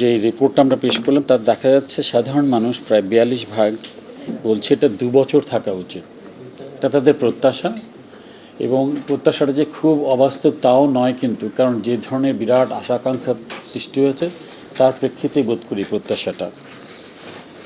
যে রিপোর্টটা আমরা পেশ করলাম, তার দেখা যাচ্ছে সাধারণ মানুষ প্রায় বিয়াল্লিশ ভাগ বলছে এটা দু বছর থাকা উচিত। এটা তাদের প্রত্যাশা এবং প্রত্যাশাটা যে খুব অবাস্তব তাও নয় কিন্তু, কারণ যে ধরনের বিরাট আশা আকাঙ্ক্ষা সৃষ্টি হয়েছে, তার প্রেক্ষিতেই বোধ করি প্রত্যাশাটা।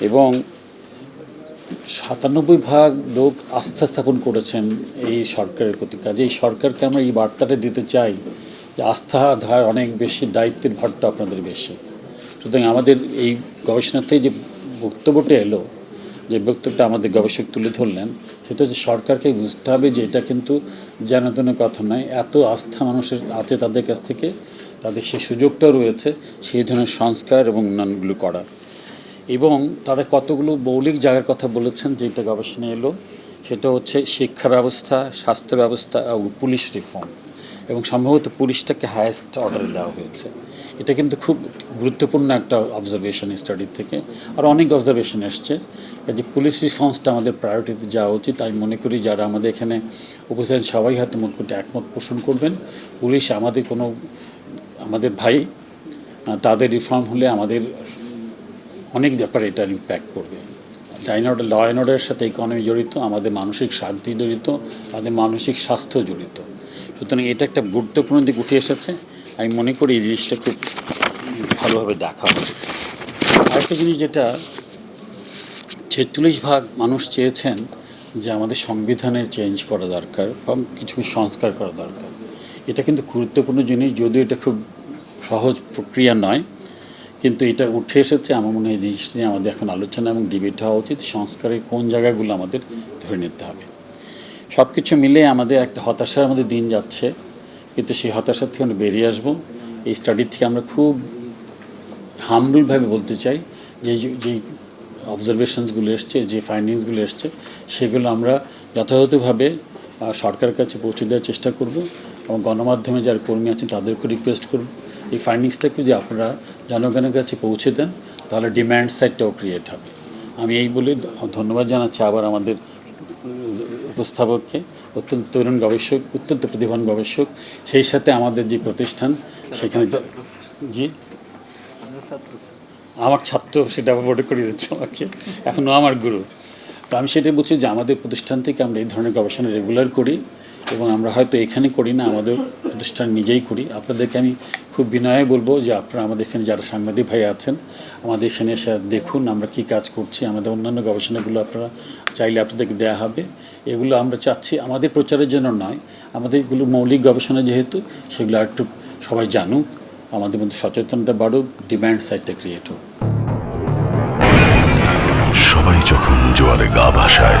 এবং সাতানব্বই ভাগ লোক আস্থা স্থাপন করেছেন এই সরকারের প্রতি। কাজে এই সরকারকে আমরা এই বার্তাটা দিতে চাই যে আস্থা ধার অনেক বেশি, দায়িত্বের ভারটা আপনাদের বেশি। সুতরাং আমাদের এই গবেষণাতে যে বক্তব্যটা এলো, যে বক্তব্যটা আমাদের গবেষক তুলে ধরলেন, সেটা হচ্ছে সরকারকে বুঝতে হবে যে এটা কিন্তু জানাতনে কথা নয়, এত আস্থা মানুষের আছে তাদের কাছ থেকে, তাদের সেই সুযোগটাও রয়েছে সেই ধরনের সংস্কার এবং উন্নয়নগুলো করা এবং তারা কতগুলো মৌলিক জায়গার কথা বলেছেন যেটা গবেষণা এলো, সেটা হচ্ছে শিক্ষা ব্যবস্থা, স্বাস্থ্য ব্যবস্থা এবং পুলিশ রিফর্ম এবং সম্ভবত পুলিশটাকে হায়েস্ট অর্ডারে দেওয়া হয়েছে। এটা কিন্তু খুব গুরুত্বপূর্ণ একটা অবজারভেশন স্টাডির থেকে। আর অনেক অবজারভেশন এসছে। যে পুলিশ রিফর্মসটা আমাদের প্রায়োরিটিতে যাওয়া উচিত। আমি মনে করি যারা আমাদের এখানে উপস্থিত সবাই হয়তো মোটামুটি একমত পোষণ করবেন। পুলিশ আমাদের কোনো, আমাদের ভাই তাদের রিফর্ম হলে আমাদের অনেক ব্যাপারে এটা ইম্প্যাক্ট করবে। চাইনা ল অ্যান্ড অর্ডারের সাথে ইকোনমি জড়িত, আমাদের মানসিক শান্তি জড়িত, আমাদের মানসিক স্বাস্থ্য জড়িত। সুতরাং এটা একটা গুরুত্বপূর্ণ দিক উঠে এসেছে। আমি মনে করি এই জিনিসটা খুব ভালোভাবে দেখা উচিত আরেকটা জিনিস যেটা ছেচল্লিশ ভাগ মানুষ চেয়েছেন যে আমাদের সংবিধানের চেঞ্জ করা দরকার বা কিছু সংস্কার করা দরকার। এটা কিন্তু গুরুত্বপূর্ণ জিনিস, যদিও এটা খুব সহজ প্রক্রিয়া নয়, কিন্তু এটা উঠে এসেছে। আমার মনে হয় এই জিনিসটা নিয়ে আমাদের এখন আলোচনা এবং ডিবেট হওয়া উচিত। সংস্কারের কোন জায়গাগুলো আমাদের ধরে নিতে হবে। সব কিছু মিলে আমাদের একটা হতাশার আমাদের দিন যাচ্ছে। কিন্তু সেই হতাশার থেকে আমরা বেরিয়ে আসব। এই স্টাডির থেকে আমরা খুব হামবুলভাবে বলতে চাই যে যেই অবজারভেশনসগুলো এসছে যে ফাইন্ডিংসগুলো এসছে সেগুলো আমরা যথাযথভাবে আহ, সরকারের কাছে পৌঁছে দেওয়ার চেষ্টা করব এবং গণমাধ্যমে যারা কর্মী আছেন তাদেরকে রিকোয়েস্ট করব। এই ফাইন্ডিংসটাকে যদি আপনারা জনগণের কাছে পৌঁছে দেন তাহলে ডিম্যান্ড সাইডটাও ক্রিয়েট হবে। আমি এই বলে ধন্যবাদ জানাচ্ছি। আবার আমাদের উপস্থাপককে অত্যন্ত তরুণ গবেষক অত্যন্ত প্রতিভান গবেষক সেই সাথে আমাদের যে প্রতিষ্ঠান সেখানে জি? আমার ছাত্র সেটা বড় করে করিয়ে দিচ্ছে আমাকে। এখনও আমার গুরু। তো আমি সেটাই বলছি যে আমাদের প্রতিষ্ঠান থেকে আমরা এই ধরনের গবেষণা রেগুলার করি। এবং আমরা হয়তো এখানে করি না, আমাদের প্রতিষ্ঠান নিজেই করি। আপনাদেরকে আমি খুব বিনয়ে বলব যে আপনারা আমাদের এখানে যারা সাংবাদিক ভাই আছেন, আমাদের এখানে এসে দেখুন আমরা কি কাজ করছি, আমাদের অন্যান্য গবেষণাগুলো আপনারা চাইলে আপনাদেরকে দেওয়া হবে। এগুলো আমরা চাচ্ছি আমাদের প্রচারের জন্য নয়, আমাদের এগুলো মৌলিক গবেষণা যেহেতু, সেগুলো আর একটু সবাই জানুক, আমাদের মধ্যে সচেতনতা বাড়ুক ডিম্যান্ড সাইডটা ক্রিয়েট হোক। সবাই যখন জোয়ারে গা ভাসায়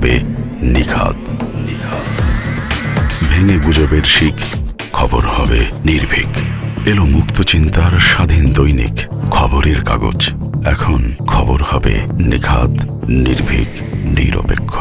হবে নিখাত ভেঙে গুজবের শিখ, খবর হবে নির্ভীক। এলো মুক্ত চিন্তার স্বাধীন দৈনিক, খবরের কাগজ। এখন খবর হবে নিখাদ, নির্ভীক, নিরপেক্ষ।